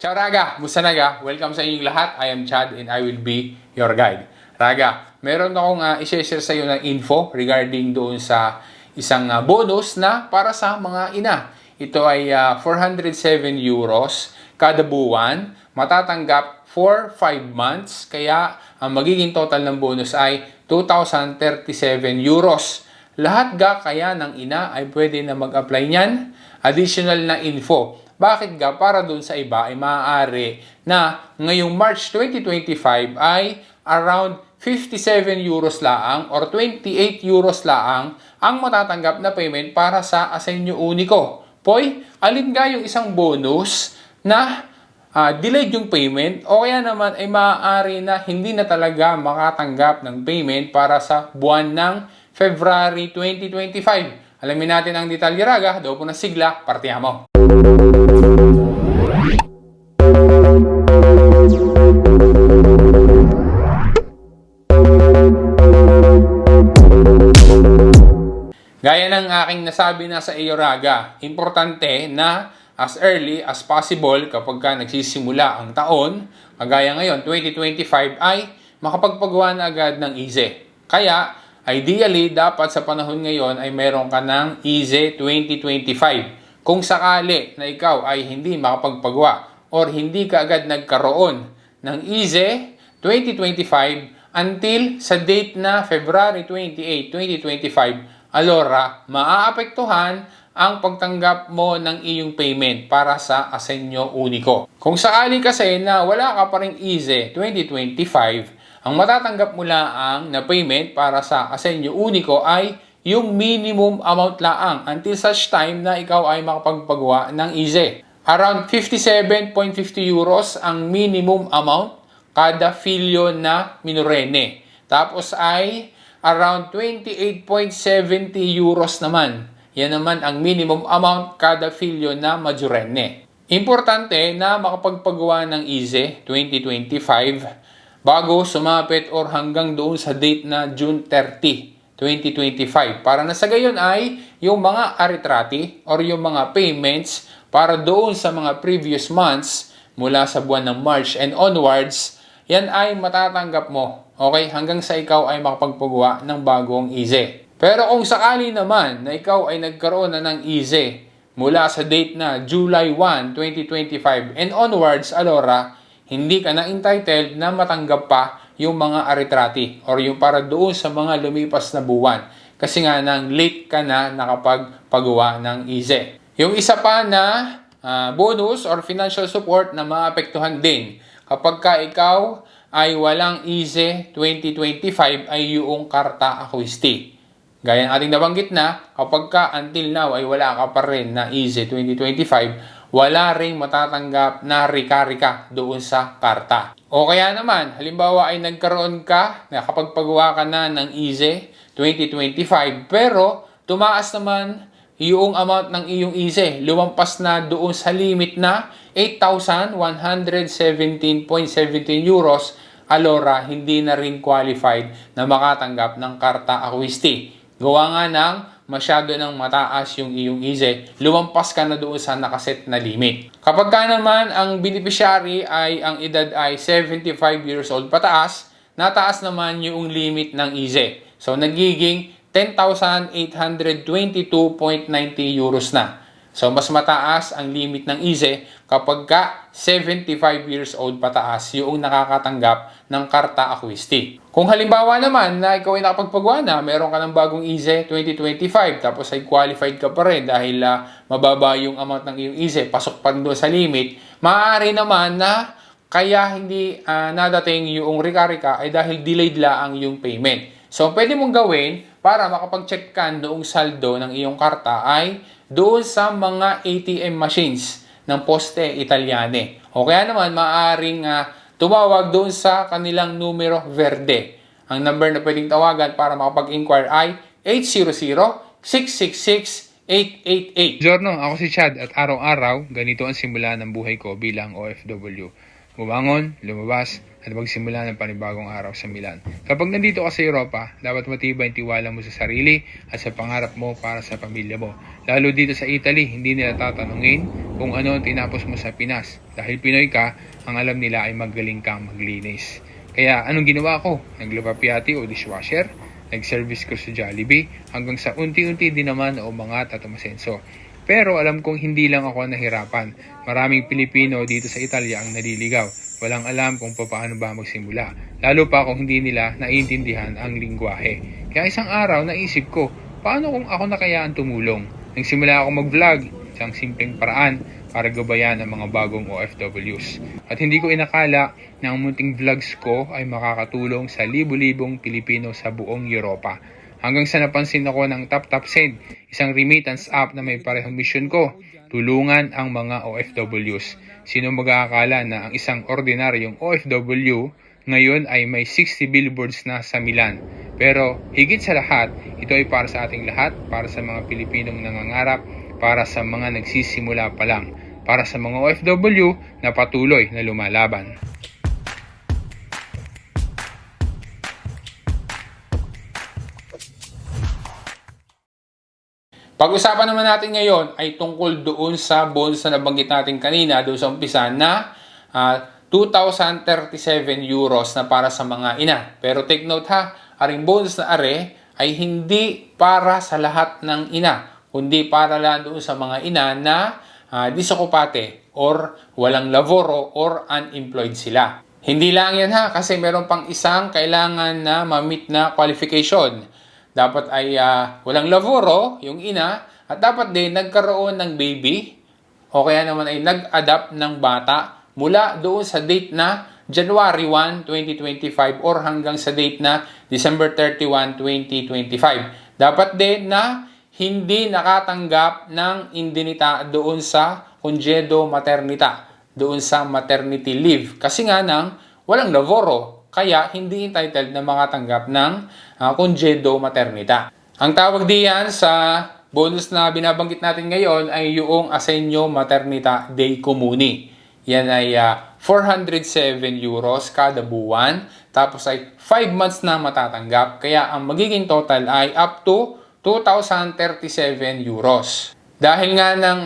Ciao Raga! Musta naga? Welcome sa inyong lahat. I am Chad and I will be your guide. Raga, meron akong uh, i-share sa iyo ng info regarding doon sa isang ah, bonus na para sa mga ina. Ito ay ah, 407 euros kada buwan. Matatanggap for 5 months. Kaya ang magiging total ng bonus ay 2,037 euros. Lahat ga kaya ng ina ay pwede na mag-apply niyan. Additional na info. Bakit ga? Para dun sa iba ay maaari na ngayong March 2025 ay around 57 euros laang or 28 euros laang ang matatanggap na payment para sa Asenyo Unico. Poy, alin ga yung isang bonus na ah, delayed yung payment o kaya naman ay maaari na hindi na talaga makatanggap ng payment para sa buwan ng February 2025. Alamin natin ang detalye raga, daw po na sigla, partiyamo. Gaya ng aking nasabi na sa iyo raga, importante na as early as possible kapag ka nagsisimula ang taon, kagaya ngayon 2025 ay makapagpagawa na agad ng easy. Kaya ideally dapat sa panahon ngayon ay meron ka ng easy 2025. Kung sakali na ikaw ay hindi makapagpagawa or hindi ka agad nagkaroon ng easy 2025 until sa date na February 28, 2025 alora, maaapektuhan ang pagtanggap mo ng iyong payment para sa Asenyo Unico. Kung sakali kasi na wala ka pa rin easy 2025, ang matatanggap mo laang na payment para sa Asenyo Unico ay yung minimum amount laang until such time na ikaw ay makapagpagawa ng easy. Around 57.50 euros ang minimum amount kada filyo na minorene. Tapos ay around 28.70 euros naman. Yan naman ang minimum amount kada filyo na majorenne. Importante na makapagpagawa ng easy 2025 bago sumapit or hanggang doon sa date na June 30, 2025. Para na sa gayon ay yung mga aritrati or yung mga payments para doon sa mga previous months mula sa buwan ng March and onwards, yan ay matatanggap mo Okay, hanggang sa ikaw ay makapagpagawa ng bagong easy. Pero kung sakali naman na ikaw ay nagkaroon na ng easy mula sa date na July 1, 2025 and onwards, alora, hindi ka na entitled na matanggap pa yung mga aritrati or yung para doon sa mga lumipas na buwan. Kasi nga nang late ka na nakapagpagawa ng easy. Yung isa pa na uh, bonus or financial support na maapektuhan din kapag ka ikaw ay walang easy 2025 ay yung karta acquisti. Gaya ng ating nabanggit na, kapag ka until now ay wala ka pa rin na easy 2025, wala ring matatanggap na rika-rika doon sa karta. O kaya naman, halimbawa ay nagkaroon ka, nakapagpagawa ka na ng easy 2025, pero tumaas naman yung amount ng iyong easy, lumampas na doon sa limit na 8,117.17 euros, alora hindi na rin qualified na makatanggap ng karta acquisti. Gawa nga ng masyado nang mataas yung iyong easy, lumampas ka na doon sa nakaset na limit. Kapag ka naman ang beneficiary ay ang edad ay 75 years old pataas, nataas naman yung limit ng easy. So nagiging 10,822.90 euros na. So, mas mataas ang limit ng easy kapag ka 75 years old pataas yung nakakatanggap ng karta acquisti. Kung halimbawa naman na ikaw ay nakapagpagawa na, meron ka ng bagong easy 2025, tapos ay qualified ka pa rin dahil uh, mababa yung amount ng iyong easy, pasok pa doon sa limit, maaari naman na kaya hindi uh, nadating yung rika-rika ay dahil delayed lang yung payment. So, pwede mong gawin para makapag-check ka noong saldo ng iyong karta ay doon sa mga ATM machines ng Poste Italiane. O kaya naman, maaaring uh, tumawag doon sa kanilang numero verde. Ang number na pwedeng tawagan para makapag-inquire ay 800-666-888. Giorno, ako si Chad at araw-araw, ganito ang simula ng buhay ko bilang OFW. Bumangon, lumabas, at magsimula ng panibagong araw sa Milan. Kapag nandito ka sa Europa, dapat matibay ang tiwala mo sa sarili at sa pangarap mo para sa pamilya mo. Lalo dito sa Italy, hindi nila tatanungin kung ano ang tinapos mo sa Pinas. Dahil Pinoy ka, ang alam nila ay magaling kang maglinis. Kaya anong ginawa ko? Naglapapiyati o dishwasher, nag-service ko sa Jollibee, hanggang sa unti-unti din naman o mga tatumasenso. Pero alam kong hindi lang ako nahirapan. Maraming Pilipino dito sa Italia ang naliligaw. Walang alam kung paano ba magsimula. Lalo pa kung hindi nila naiintindihan ang lingwahe. Kaya isang araw naisip ko, paano kung ako na kaya ang tumulong? Nagsimula ako mag-vlog, isang simpleng paraan para gabayan ang mga bagong OFWs. At hindi ko inakala na ang munting vlogs ko ay makakatulong sa libu-libong Pilipino sa buong Europa. Hanggang sa napansin ako ng TapTap Send, isang remittance app na may parehong mission ko, tulungan ang mga OFWs. Sino mag-aakala na ang isang ordinaryong OFW ngayon ay may 60 billboards na sa Milan. Pero higit sa lahat, ito ay para sa ating lahat, para sa mga Pilipinong nangangarap, para sa mga nagsisimula pa lang, para sa mga OFW na patuloy na lumalaban. Pag-usapan naman natin ngayon ay tungkol doon sa bonus na nabanggit natin kanina doon sa umpisa na ah, 2,037 euros na para sa mga ina. Pero take note ha, aring bonus na are ay hindi para sa lahat ng ina, kundi para lang doon sa mga ina na ah, disokupate or walang laboro or unemployed sila. Hindi lang yan ha, kasi meron pang isang kailangan na ma-meet na qualification. Dapat ay ah, walang laboro, yung ina, at dapat din nagkaroon ng baby o kaya naman ay nag-adapt ng bata mula doon sa date na January 1, 2025 or hanggang sa date na December 31, 2025. Dapat din na hindi nakatanggap ng indemnita doon sa congedo maternita, doon sa maternity leave. Kasi nga nang walang laboro, kaya hindi entitled na makatanggap ng uh, congedo maternita. Ang tawag diyan sa bonus na binabanggit natin ngayon ay yung Asenyo Maternita Day Comuni. Yan ay ah, 407 euros kada buwan. Tapos ay 5 months na matatanggap. Kaya ang magiging total ay up to 2,037 euros. Dahil nga ng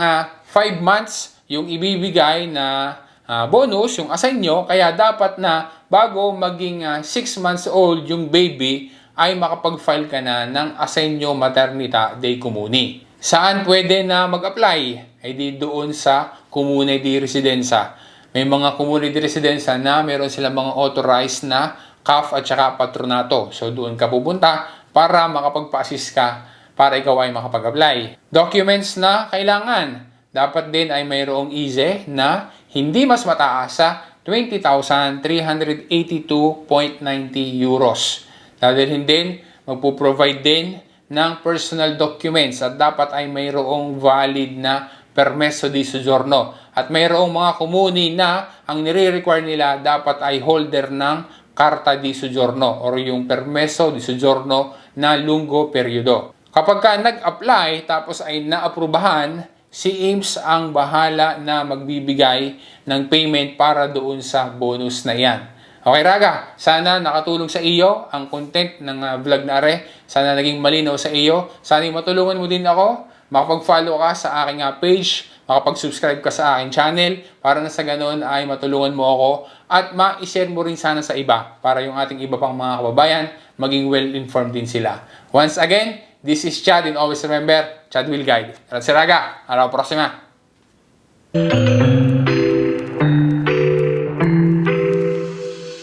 5 months yung ibibigay na ah, bonus, yung asenyo, kaya dapat na bago maging 6 months old yung baby, ay makapag-file ka na ng Asenyo Maternita Day Comuni. Saan pwede na mag-apply? Ay di doon sa Comune di Residenza. May mga Comune di Residenza na meron silang mga authorized na CAF at saka patronato. So doon ka pupunta para makapagpa-assist ka para ikaw ay makapag-apply. Documents na kailangan. Dapat din ay mayroong ISE na hindi mas mataas sa 20,382.90 euros. Dadalhin din, magpo-provide din ng personal documents at dapat ay mayroong valid na permeso di soggiorno. At mayroong mga komuni na ang nire-require nila dapat ay holder ng karta di soggiorno or yung permeso di soggiorno na lungo periodo. Kapag ka nag-apply tapos ay naaprubahan, si IMS ang bahala na magbibigay ng payment para doon sa bonus na yan. Okay, Raga, sana nakatulong sa iyo ang content ng uh, vlog na are. Sana naging malinaw sa iyo. Sana matulungan mo din ako. Makapag-follow ka sa aking uh, page. Makapag-subscribe ka sa aking channel. Para na sa ganun ay matulungan mo ako. At ma-share mo rin sana sa iba. Para yung ating iba pang mga kababayan maging well-informed din sila. Once again, this is Chad and always remember, Chad will guide. Si Raga, araw prosima.